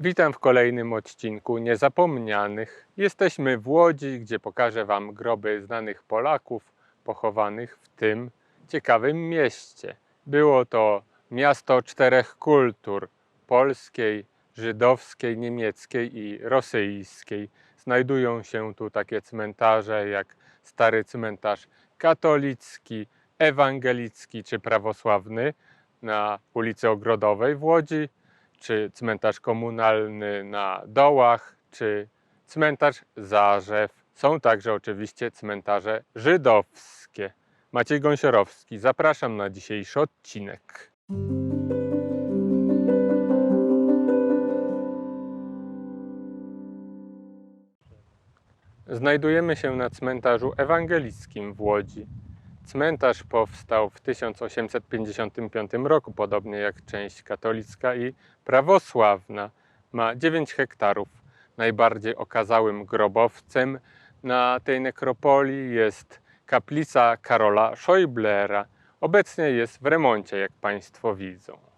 Witam w kolejnym odcinku Niezapomnianych. Jesteśmy w Łodzi, gdzie pokażę Wam groby znanych Polaków pochowanych w tym ciekawym mieście. Było to miasto czterech kultur: polskiej, żydowskiej, niemieckiej i rosyjskiej. Znajdują się tu takie cmentarze jak stary cmentarz katolicki, ewangelicki czy prawosławny na ulicy Ogrodowej w Łodzi, czy cmentarz komunalny na Dołach, czy cmentarz Zarzew. Są także oczywiście cmentarze żydowskie. Maciej Gąsiorowski, zapraszam na dzisiejszy odcinek. Znajdujemy się na cmentarzu ewangelickim w Łodzi. Cmentarz powstał w 1855 roku, podobnie jak część katolicka i prawosławna. Ma 9 hektarów. Najbardziej okazałym grobowcem na tej nekropolii jest kaplica Karola Schäublera. Obecnie jest w remoncie, jak Państwo widzą.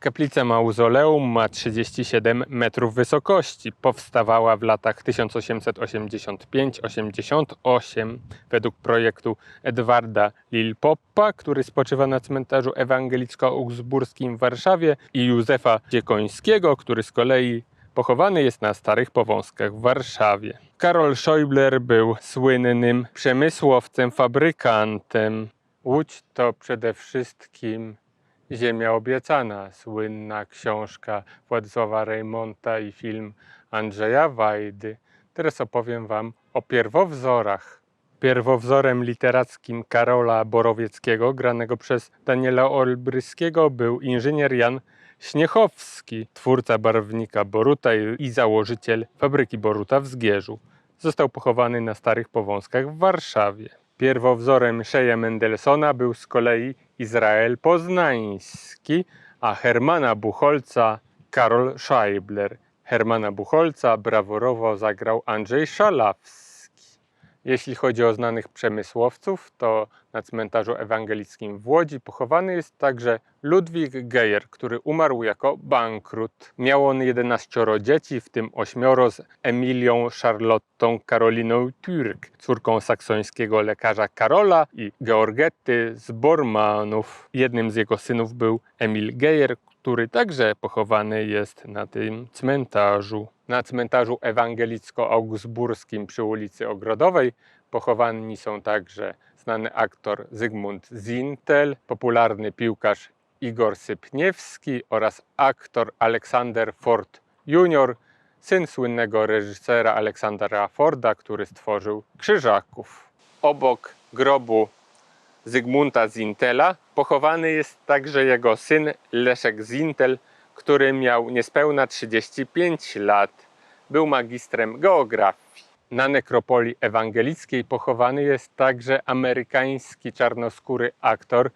Kaplica mauzoleum ma 37 metrów wysokości. Powstawała w latach 1885-88 według projektu Edwarda Lilpoppa, który spoczywa na cmentarzu ewangelicko-augsburskim w Warszawie i Józefa Dziekońskiego, który z kolei pochowany jest na Starych Powązkach w Warszawie. Karol Schäubler był słynnym przemysłowcem, fabrykantem. Łódź to przede wszystkim Ziemia obiecana, słynna książka Władysława Reymonta i film Andrzeja Wajdy. Teraz opowiem Wam o pierwowzorach. Pierwowzorem literackim Karola Borowieckiego, granego przez Daniela Olbryskiego, był inżynier Jan Śniechowski, twórca barwnika Boruta i- założyciel fabryki Boruta w Zgierzu. Został pochowany na Starych Powązkach w Warszawie. Pierwowzorem Szeja Mendelssohna był z kolei Izrael Poznański, a Hermana Buchholca Karol Scheibler. Hermana Buchholca brawurowo zagrał Andrzej Szalawski. Jeśli chodzi o znanych przemysłowców, to na cmentarzu ewangelickim w Łodzi pochowany jest także Ludwik Geyer, który umarł jako bankrut. Miał on 11 dzieci, w tym 8 z Emilią Charlottą Karoliną Türk, córką saksońskiego lekarza Karola i Georgety z Bormanów. Jednym z jego synów był Emil Geyer, który także pochowany jest na tym cmentarzu. Na cmentarzu ewangelicko-augsburskim przy ulicy Ogrodowej pochowani są także znany aktor Zygmunt Zintel, popularny piłkarz Igor Sypniewski oraz aktor Aleksander Ford Jr., syn słynnego reżysera Aleksandra Forda, który stworzył Krzyżaków. Obok grobu Zygmunta Zintela pochowany jest także jego syn Leszek Zintel, który miał niespełna 35 lat. Był magistrem geografii. Na nekropolii ewangelickiej pochowany jest także amerykański czarnoskóry aktor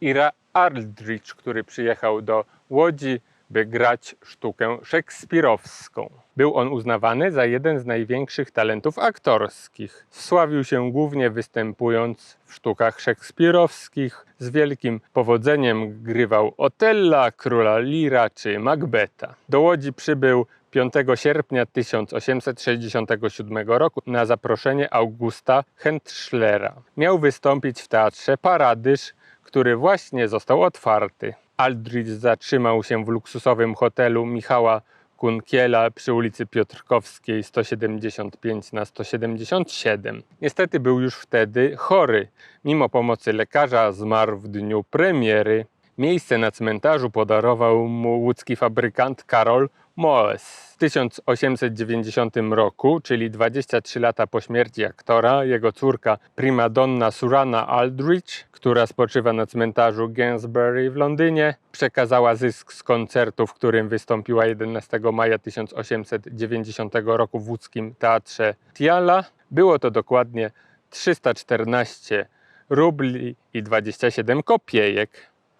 Ira Aldrich, który przyjechał do Łodzi, by grać sztukę szekspirowską. Był on uznawany za jeden z największych talentów aktorskich. Sławił się głównie występując w sztukach szekspirowskich. Z wielkim powodzeniem grywał Otella, Króla Lira czy Macbeta. Do Łodzi przybył 5 sierpnia 1867 roku na zaproszenie Augusta Hentschlera. Miał wystąpić w teatrze Paradyż, który właśnie został otwarty. Aldrich zatrzymał się w luksusowym hotelu Michała Kunkiela przy ulicy Piotrkowskiej 175 na 177. Niestety był już wtedy chory. Mimo pomocy lekarza zmarł w dniu premiery. Miejsce na cmentarzu podarował mu łódzki fabrykant Karol Moes. W 1890 roku, czyli 23 lata po śmierci aktora, jego córka primadonna Surana Aldrich, która spoczywa na cmentarzu Gainsbury w Londynie, przekazała zysk z koncertu, w którym wystąpiła 11 maja 1890 roku w łódzkim teatrze Tiala. Było to dokładnie 314 rubli i 27 kopiejek.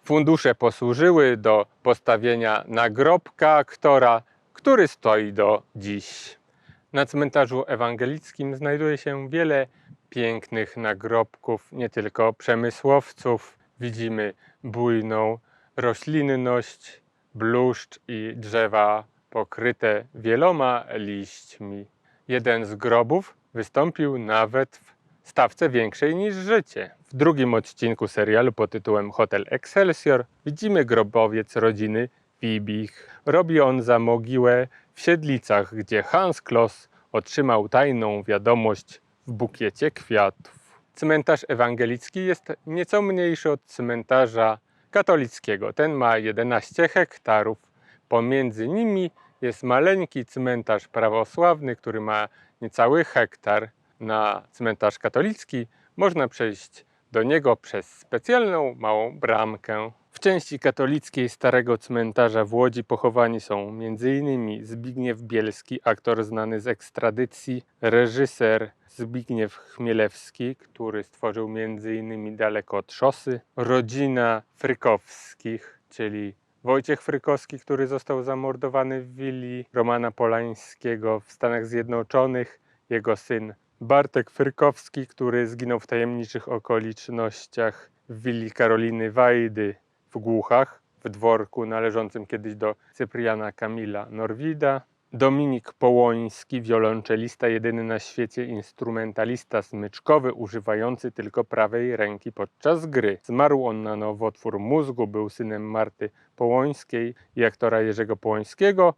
Fundusze posłużyły do postawienia nagrobka aktora, który stoi do dziś. Na cmentarzu ewangelickim znajduje się wiele pięknych nagrobków, nie tylko przemysłowców. Widzimy bujną roślinność, bluszcz i drzewa pokryte wieloma liśćmi. Jeden z grobów wystąpił nawet w stawce większej niż życie. W drugim odcinku serialu pod tytułem Hotel Excelsior widzimy grobowiec rodziny Wibich. Robi on za mogiłę w Siedlicach, gdzie Hans Kloss otrzymał tajną wiadomość w bukiecie kwiatów. Cmentarz ewangelicki jest nieco mniejszy od cmentarza katolickiego. Ten ma 11 hektarów. Pomiędzy nimi jest maleńki cmentarz prawosławny, który ma niecały hektar. Na cmentarz katolicki można przejść do niego przez specjalną małą bramkę. W części katolickiej Starego Cmentarza w Łodzi pochowani są m.in. Zbigniew Bielski, aktor znany z ekstradycji, reżyser Zbigniew Chmielewski, który stworzył m.in. Daleko od szosy, rodzina Frykowskich, czyli Wojciech Frykowski, który został zamordowany w willi Romana Polańskiego w Stanach Zjednoczonych, jego syn Bartek Frykowski, który zginął w tajemniczych okolicznościach w willi Karoliny Wajdy w Głuchach, w dworku należącym kiedyś do Cypriana Kamila Norwida. Dominik Połoński, wiolonczelista, jedyny na świecie instrumentalista smyczkowy, używający tylko prawej ręki podczas gry. Zmarł on na nowotwór mózgu, był synem Marty Połońskiej i aktora Jerzego Połońskiego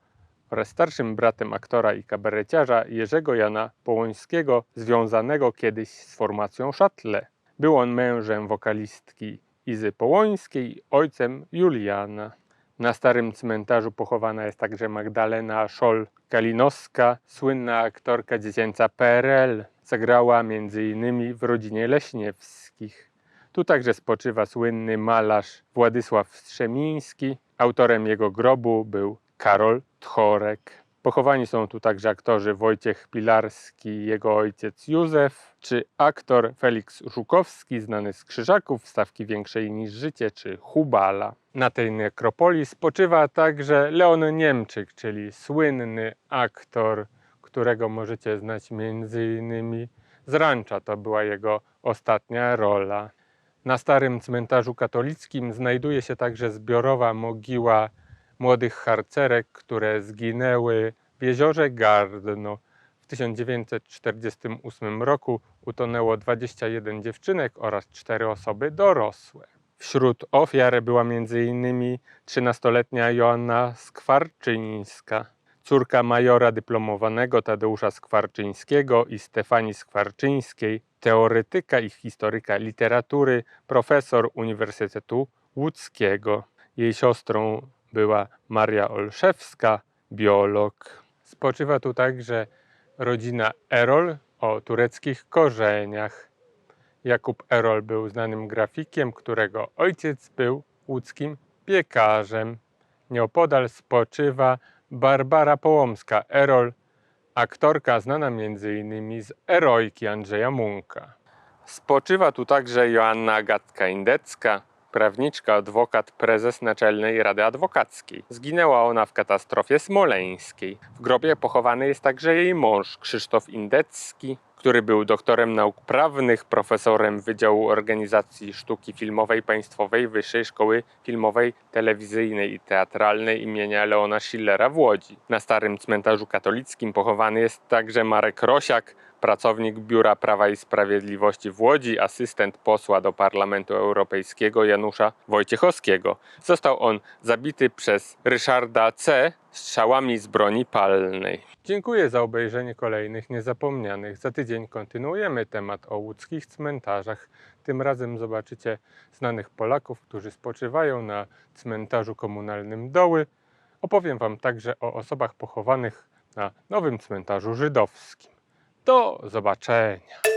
oraz starszym bratem aktora i kabareciarza Jerzego Jana Połońskiego, związanego kiedyś z formacją Szatle. Był on mężem wokalistki Izy Połońskiej i ojcem Juliana. Na starym cmentarzu pochowana jest także Magdalena Szol-Kalinowska, słynna aktorka dziecięca PRL. Zagrała m.in. w rodzinie Leśniewskich. Tu także spoczywa słynny malarz Władysław Strzemiński. Autorem jego grobu był Karol Tchorek. Pochowani są tu także aktorzy Wojciech Pilarski jego ojciec Józef, czy aktor Felix Żukowski, znany z Krzyżaków, Stawki Większej niż Życie, czy Hubala. Na tej nekropolii spoczywa także Leon Niemczyk, czyli słynny aktor, którego możecie znać m.in. z Rancza. To była jego ostatnia rola. Na starym cmentarzu katolickim znajduje się także zbiorowa mogiła młodych harcerek, które zginęły w jeziorze Gardno. W 1948 roku utonęło 21 dziewczynek oraz 4 osoby dorosłe. Wśród ofiar była m.in. 13-letnia Joanna Skwarczyńska, córka majora dyplomowanego Tadeusza Skwarczyńskiego i Stefanii Skwarczyńskiej, teoretyka i historyka literatury, profesor Uniwersytetu Łódzkiego. Jej siostrą była Maria Olszewska, biolog. Spoczywa tu także rodzina Erol o tureckich korzeniach. Jakub Erol był znanym grafikiem, którego ojciec był łódzkim piekarzem. Nieopodal spoczywa Barbara Połomska Erol, aktorka znana m.in. z Erojki Andrzeja Munka. Spoczywa tu także Joanna Agatka-Indecka, prawniczka, adwokat, prezes Naczelnej Rady Adwokackiej. Zginęła ona w katastrofie smoleńskiej. W grobie pochowany jest także jej mąż Krzysztof Indecki, który był doktorem nauk prawnych, profesorem Wydziału Organizacji Sztuki Filmowej Państwowej Wyższej Szkoły Filmowej, Telewizyjnej i Teatralnej imienia Leona Schillera w Łodzi. Na starym cmentarzu katolickim pochowany jest także Marek Rosiak, pracownik Biura Prawa i Sprawiedliwości w Łodzi, asystent posła do Parlamentu Europejskiego Janusza Wojciechowskiego. Został on zabity przez Ryszarda C. strzałami z broni palnej. Dziękuję za obejrzenie kolejnych niezapomnianych. Za tydzień kontynuujemy temat o łódzkich cmentarzach. Tym razem zobaczycie znanych Polaków, którzy spoczywają na cmentarzu komunalnym Doły. Opowiem Wam także o osobach pochowanych na nowym cmentarzu żydowskim. Do zobaczenia.